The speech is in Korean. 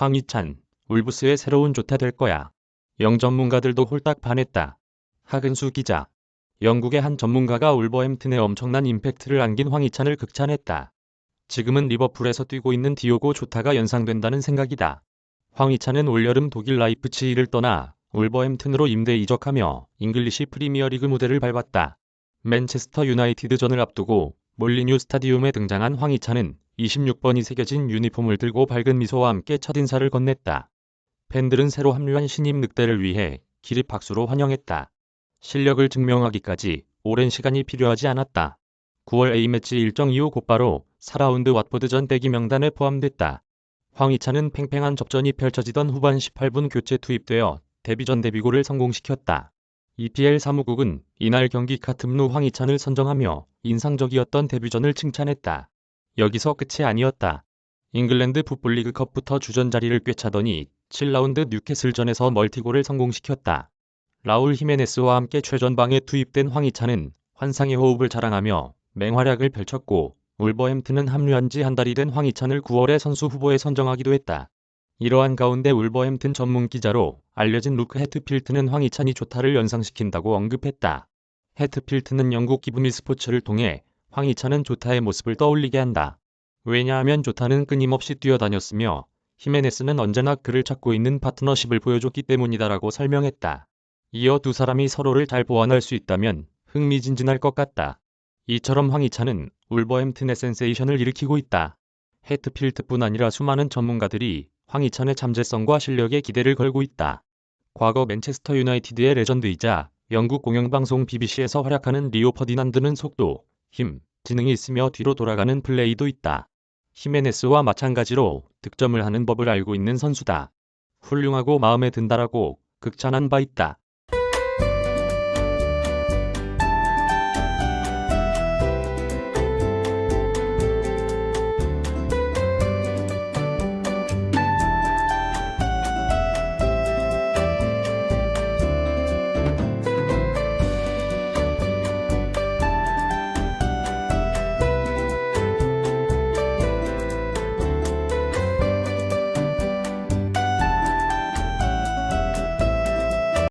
황희찬, 울브스의 새로운 조타 될 거야. 영 전문가들도 홀딱 반했다. 하근수 기자. 영국의 한 전문가가 울버햄튼에 엄청난 임팩트를 안긴 황희찬을 극찬했다. 지금은 리버풀에서 뛰고 있는 디오고 조타가 연상된다는 생각이다. 황희찬은 올여름 독일 라이프치히를 떠나 울버햄튼으로 임대 이적하며 잉글리시 프리미어리그 무대를 밟았다. 맨체스터 유나이티드전을 앞두고 몰리뉴 스타디움에 등장한 황희찬은 26번이 새겨진 유니폼을 들고 밝은 미소와 함께 첫 인사를 건넸다. 팬들은 새로 합류한 신임 늑대를 위해 기립 박수로 환영했다. 실력을 증명하기까지 오랜 시간이 필요하지 않았다. 9월 A매치 일정 이후 곧바로 4라운드 왓포드전 대기 명단에 포함됐다. 황희찬은 팽팽한 접전이 펼쳐지던 후반 18분 교체 투입되어 데뷔전 데뷔골을 성공시켰다. EPL 사무국은 이날 경기 카틈루 황희찬을 선정하며 인상적이었던 데뷔전을 칭찬했다. 여기서 끝이 아니었다. 잉글랜드 풋볼리그 컵부터 주전 자리를 꿰차더니 7라운드 뉴캐슬전에서 멀티골을 성공시켰다. 라울 히메네스와 함께 최전방에 투입된 황희찬은 환상의 호흡을 자랑하며 맹활약을 펼쳤고 울버햄튼은 합류한 지 한 달이 된 황희찬을 9월에 선수 후보에 선정하기도 했다. 이러한 가운데 울버햄튼 전문 기자로 알려진 루크 해트필트는 황희찬이 조타를 연상시킨다고 언급했다. 해트필트는 영국 기브미 스포츠를 통해 황희찬은 조타의 모습을 떠올리게 한다. 왜냐하면 조타는 끊임없이 뛰어다녔으며 히메네스는 언제나 그를 찾고 있는 파트너십을 보여줬기 때문이다라고 설명했다. 이어 두 사람이 서로를 잘 보완할 수 있다면 흥미진진할 것 같다. 이처럼 황희찬은 울버햄튼의 센세이션을 일으키고 있다. 해트필트뿐 아니라 수많은 전문가들이 황희찬의 잠재성과 실력에 기대를 걸고 있다. 과거 맨체스터 유나이티드의 레전드이자 영국 공영방송 BBC에서 활약하는 리오 퍼디난드는 속도, 힘, 지능이 있으며 뒤로 돌아가는 플레이도 있다. 히메네스와 마찬가지로 득점을 하는 법을 알고 있는 선수다. 훌륭하고 마음에 든다라고 극찬한 바 있다.